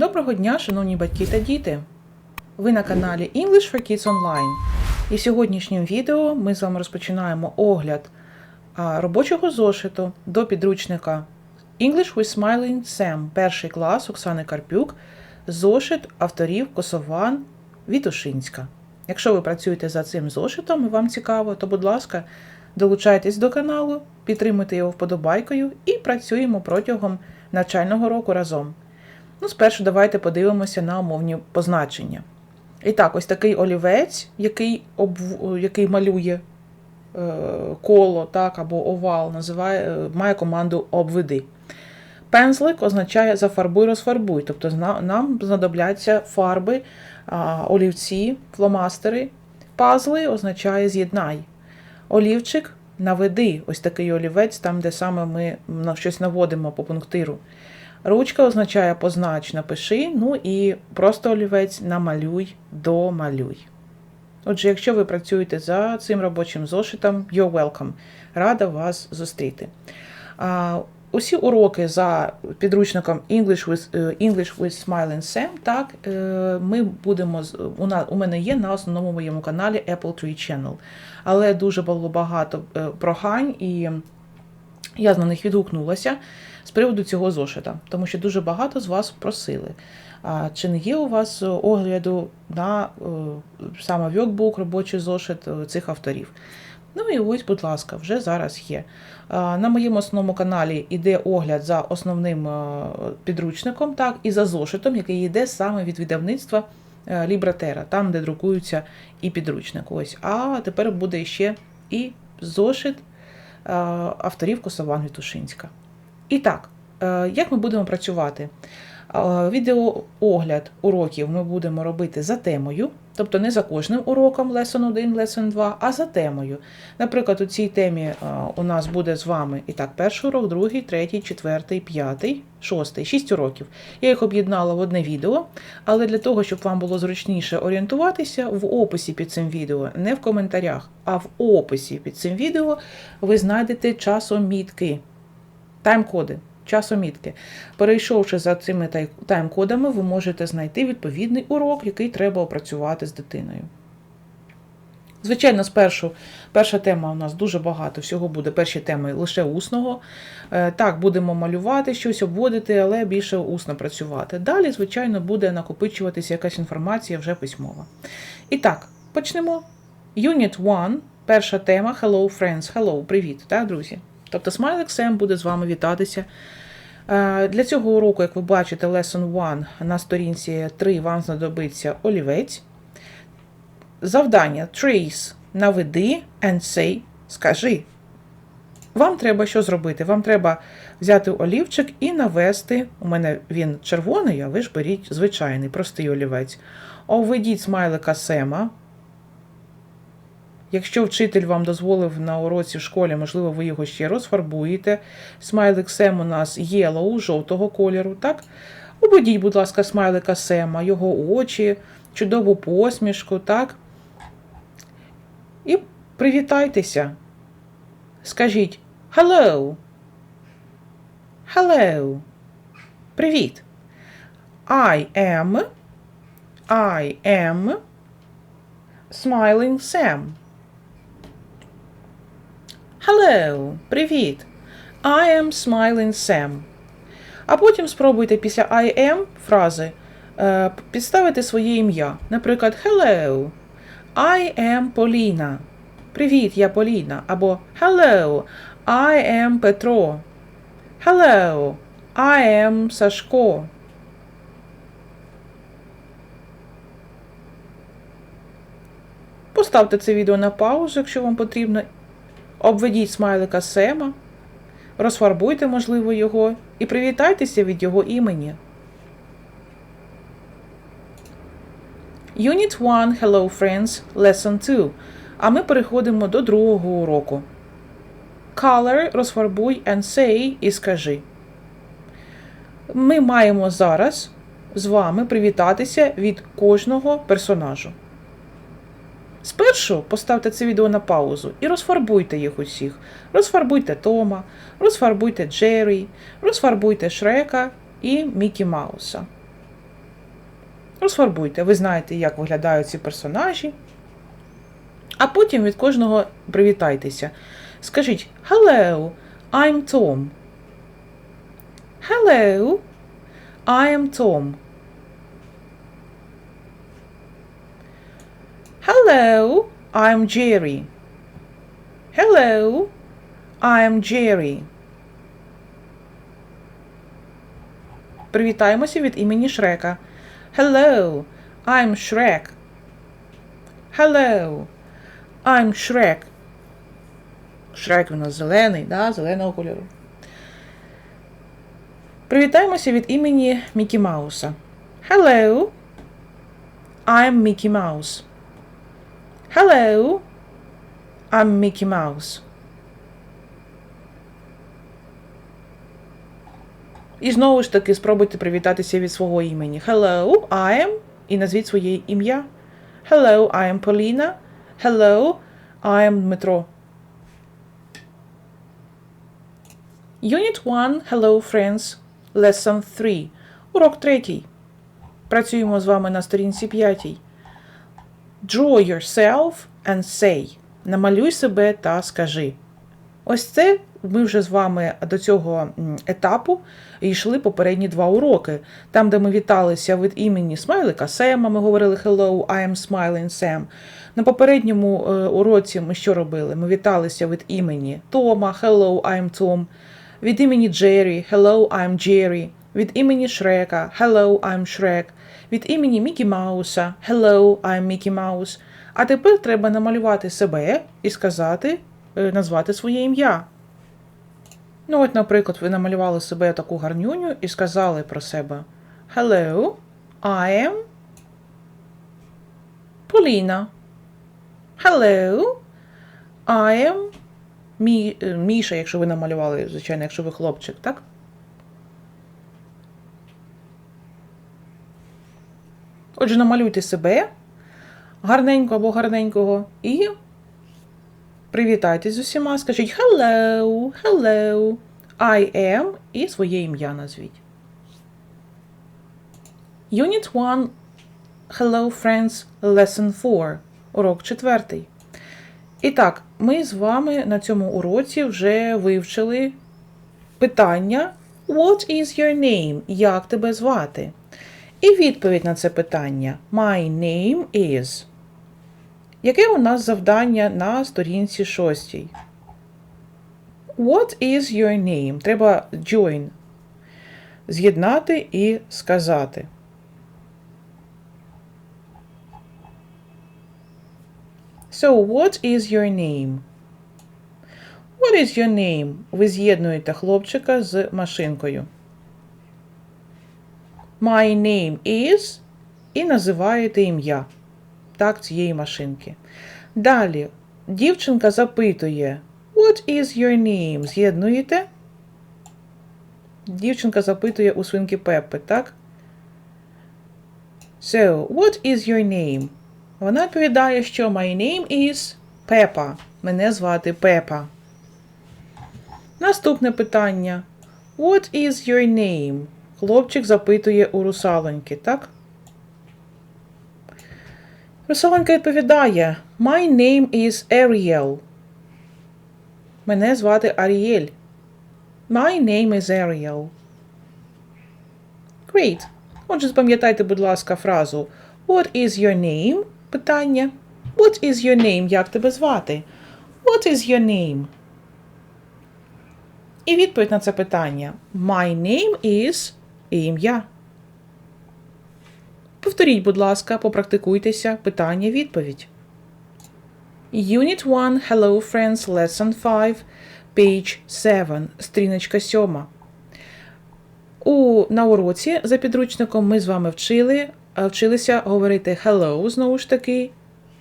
Доброго дня, шановні батьки та діти! Ви на каналі English for Kids Online. І сьогоднішнім відео ми з вами розпочинаємо огляд робочого зошиту до підручника English with Smiling Sam, перший клас Оксани Карпюк, зошит авторів Косован Вітушинська. Якщо ви працюєте за цим зошитом і вам цікаво, то, будь ласка, долучайтесь до каналу, підтримуйте його вподобайкою і працюємо протягом навчального року разом. Ну, спершу давайте подивимося на умовні позначення. І так, ось такий олівець, який об, який малює е, коло так, або овал, називає, е, має команду обведи. Пензлик означає зафарбуй, розфарбуй. Тобто нам знадобляться фарби, олівці, фломастери. Пазли означає з'єднай. Олівчик наведи, ось такий олівець, там, де саме ми щось наводимо по пунктиру. Ручка означає познач, напиши, ну і просто олівець намалюй, домалюй. Отже, якщо ви працюєте за цим робочим зошитом, you're welcome. Рада вас зустріти. А, усі уроки за підручником English with, е, English with Smiling Sam, так, е, ми будемо, у, мене є на основному моєму каналі Apple Tree Channel. Але дуже було багато е, прохань і я на них відгукнулася з приводу цього зошита, тому що дуже багато з вас просили. А чи не є у вас огляду на е, саме workbook, робочий зошит е, цих авторів? Ну і ось, будь ласка, вже зараз є. На моєму основному каналі йде огляд за основним е, підручником, так, і за зошитом, який йде саме від видавництва Лібратера, там, де друкуються і підручник. Ось. А тепер буде ще і зошит авторів Косован Вітушинська. І так, е, як ми будемо працювати? Е, Відеоогляд уроків ми будемо робити за темою, тобто не за кожним уроком Lesson 1, Lesson 2, а за темою. Наприклад, у цій темі е, у нас буде з вами і так перший урок, другий, третій, четвертий, п'ятий, шостий, шість уроків. Я їх об'єднала в одне відео, але для того, щоб вам було зручніше орієнтуватися, в описі під цим відео, не в коментарях, а в описі під цим відео ви знайдете часомітки, тайм-коди. Часомітки. Перейшовши за цими тайм-кодами, ви можете знайти відповідний урок, який треба опрацювати з дитиною. Звичайно, спершу перша тема у нас дуже багато всього буде. Перші теми лише усного. Е, Так, будемо малювати щось, обводити, але більше усно працювати. Далі, звичайно, буде накопичуватися якась інформація вже письмова. І так, почнемо. Unit 1, перша тема Hello, friends. Hello, привіт, так, друзі? Тобто смайлик Сем буде з вами вітатися. Е, Для цього уроку, як ви бачите, Lesson 1 на сторінці 3 вам знадобиться олівець. Завдання trace наведи and say скажи. Вам треба що зробити? Вам треба взяти олівчик і навести. У мене він червоний, а ви ж беріть звичайний, простий олівець. Обведіть смайлика Сема. Якщо вчитель вам дозволив на уроці в школі, можливо, ви його ще розфарбуєте. Смайлик Сем у нас yellow, жовтого кольору, так? Обведіть, будь ласка, смайлика Сема, його очі, чудову посмішку, так? І привітайтеся. Скажіть hello. Hello. Привіт. I am. I am smiling Sam. Hello. Привіт. I am smiling Sam. А потім спробуйте після I am фрази е, підставити своє ім'я. Наприклад, Hello. I am Поліна. Привіт, я Поліна. Або Hello. I am Петро. Hello. I am Сашко. Поставте це відео на паузу, якщо вам потрібно. Обведіть смайлика Сема, розфарбуйте, можливо, його, і привітайтеся від його імені. Unit 1 Hello Friends Lesson 2. А ми переходимо до другого уроку. Color розфарбуй and say і скажи. Ми маємо зараз з вами привітатися від кожного персонажу. Спершу поставте це відео на паузу і розфарбуйте їх усіх. Розфарбуйте Тома, розфарбуйте Джері, розфарбуйте Шрека і Мікі Мауса. Розфарбуйте. Ви знаєте, як виглядають ці персонажі. А потім від кожного привітайтеся. Скажіть Hello, I'm Tom. Hello, I am Tom. Hello, I'm Jerry. Hello, I'm Jerry. Привітаємося від імені Шрека. Hello, I'm Shrek. Hello, I'm Shrek. Шрек у нас зелений, да? зеленого кольору. Привітаємося від імені Мікі Мауса. Hello, I'm Mickey Mouse. Hello, I'm Mickey Mouse. І знову ж таки спробуйте привітатися від свого імені. Hello, I am. І назвіть своє ім'я. Hello, I am Поліна. Hello, I am Дмитро. Unit 1. Hello, friends. Lesson 3. Урок 3. Працюємо з вами на сторінці 5. Draw yourself and say. Намалюй себе та скажи. Ось це ми вже з вами до цього етапу йшли попередні два уроки. Там, де ми віталися від імені смайлика Сема, ми говорили Hello, I am smiling Sam. На попередньому е, уроці ми що робили? Ми віталися від імені Тома, Hello, I am Tom. Від імені Джері, Hello, I'm Jerry. Від імені Шрека, Hello, I'm Shrek. Від імені Мікі Мауса, Hello, I'm Mickey Mouse. А тепер треба намалювати себе і сказати, е, назвати своє ім'я. Ну, от, наприклад, ви намалювали себе таку гарнюню і сказали про себе Hello, I am Поліна. Hello, I am е, Міша, якщо ви намалювали, звичайно, якщо ви хлопчик, так? Отже, намалюйте себе гарненько або гарненького і привітайтесь з усіма. Скажіть hello, hello, I am і своє ім'я назвіть. Unit 1 Hello Friends Lesson 4. Урок четвертий. І так, ми з вами на цьому уроці вже вивчили питання What is your name? Як тебе звати? І відповідь на це питання My name is. Яке у нас завдання на сторінці шостій? What is your name? Треба join. З'єднати і сказати. So, what is your name? What is your name? Ви з'єднуєте хлопчика з машинкою. My name is і називаєте ім'я так, цієї машинки. Далі дівчинка запитує What is your name? З'єднуєте? Дівчинка запитує у свинки Пеппи, так? So, what is your name? Вона відповідає, що my name is Peppa. Мене звати Пепа. Наступне питання. What is your name? Хлопчик запитує у русалоньки, так? Русалонька відповідає: My name is Ariel. Мене звати Аріель. My name is Ariel. Great. Отже, запам'ятайте, будь ласка, фразу What is your name? Питання. What is your name? Як тебе звати? What is your name? І відповідь на це питання. My name is і ім'я. Повторіть, будь ласка, попрактикуйтеся питання відповідь. Unit 1 Hello Friends Lesson 5 Page 7 Стріночка 7. У, на уроці за підручником ми з вами вчили, е, вчилися говорити hello, знову ж таки,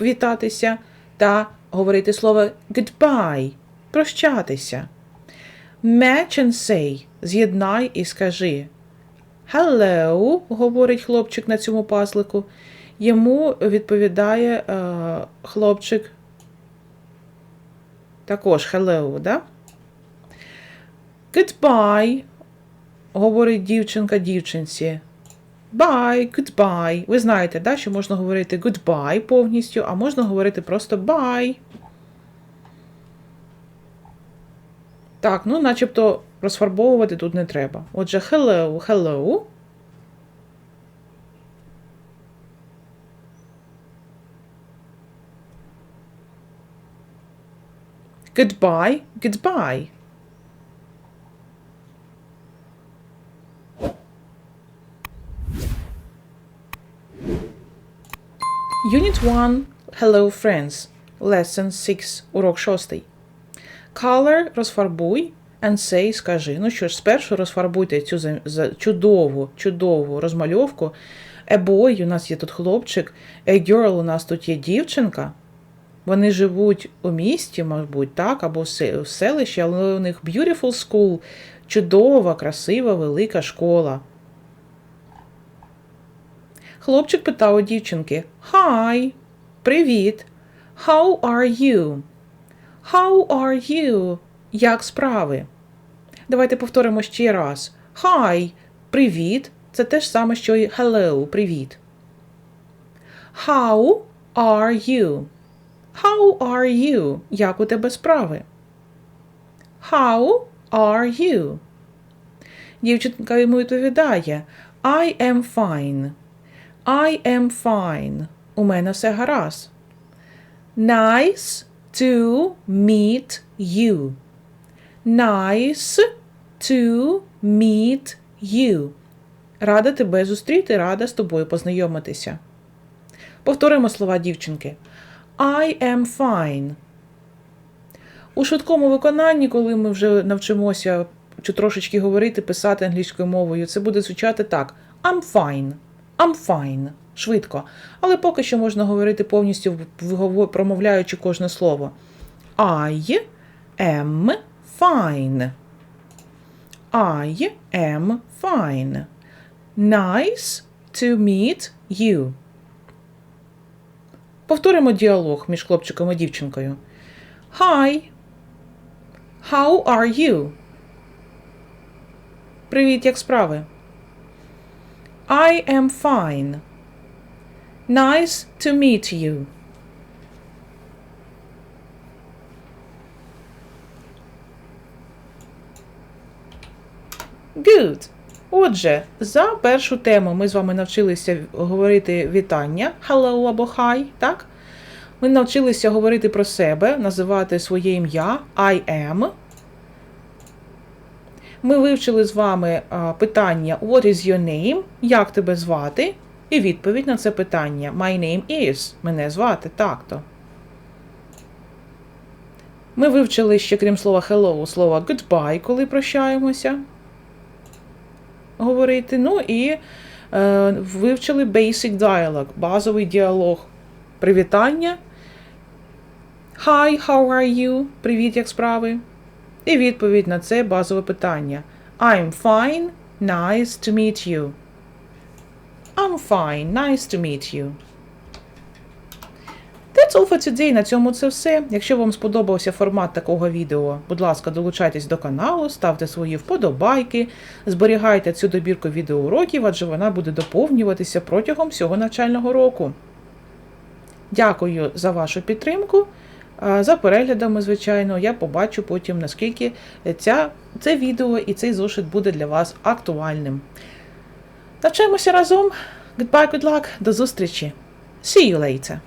вітатися, та говорити слово goodbye, прощатися. Match and say з'єднай і скажи. Hello, говорить хлопчик на цьому паслику. Йому відповідає е, хлопчик. Також hello, да? Goodbye, говорить дівчинка дівчинці. Bye, goodbye. Ви знаєте, да, що можна говорити goodbye повністю, а можна говорити просто bye. Так, ну начебто розфарбовувати тут не треба. Отже, hello, hello. Goodbye, goodbye. Unit 1 Hello Friends. Lesson 6. Урок 6. Color розфарбуй say скажи. Ну що ж, спершу розфарбуйте цю чудову, чудову розмальовку. A boy, у нас є тут хлопчик. A girl, у нас тут є дівчинка. Вони живуть у місті, мабуть, так, або в селищі, але у них beautiful school, чудова, красива, велика школа. Хлопчик питав у дівчинки: Hi, привіт. How are you? How are you? Як справи? Давайте повторимо ще раз. Hi, привіт. Це те ж саме, що і hello, привіт. How are you? How are you? Як у тебе справи? How are you? Дівчинка йому відповідає I am fine. I am fine. У мене все гаразд. Nice to meet you. Nice to meet you. Рада тебе зустріти, рада з тобою познайомитися. Повторимо слова дівчинки. I am fine. У швидкому виконанні, коли ми вже навчимося чи трошечки говорити, писати англійською мовою, це буде звучати так: I'm fine. I'm fine. Швидко. Але поки що можна говорити повністю промовляючи кожне слово. I am fine. I am fine. Nice to meet you. Повторимо діалог між хлопчиком і дівчинкою. Hi. How are you? Привіт, як справи? I am fine. Nice to meet you. Good. Отже, за першу тему ми з вами навчилися говорити вітання hello або hi, так? Ми навчилися говорити про себе, називати своє ім'я I am. Ми вивчили з вами питання What is your name? Як тебе звати? І відповідь на це питання My name is. Мене звати так-то. Ми вивчили ще, крім слова hello, слово goodbye, коли прощаємося. Говорити. Ну і е, вивчили basic dialogue, базовий діалог. Привітання. Hi, how are you? Привіт, як справи? І відповідь на це базове питання. I'm fine, nice to meet you. I'm fine, nice to meet you. That's all for today. На цьому це все. Якщо вам сподобався формат такого відео, будь ласка, долучайтесь до каналу, ставте свої вподобайки, зберігайте цю добірку відеоуроків, адже вона буде доповнюватися протягом всього навчального року. Дякую за вашу підтримку. За переглядами, звичайно, я побачу потім, наскільки ця, це відео і цей зошит буде для вас актуальним. Навчаємося разом. Goodbye, good luck, до зустрічі. See you later.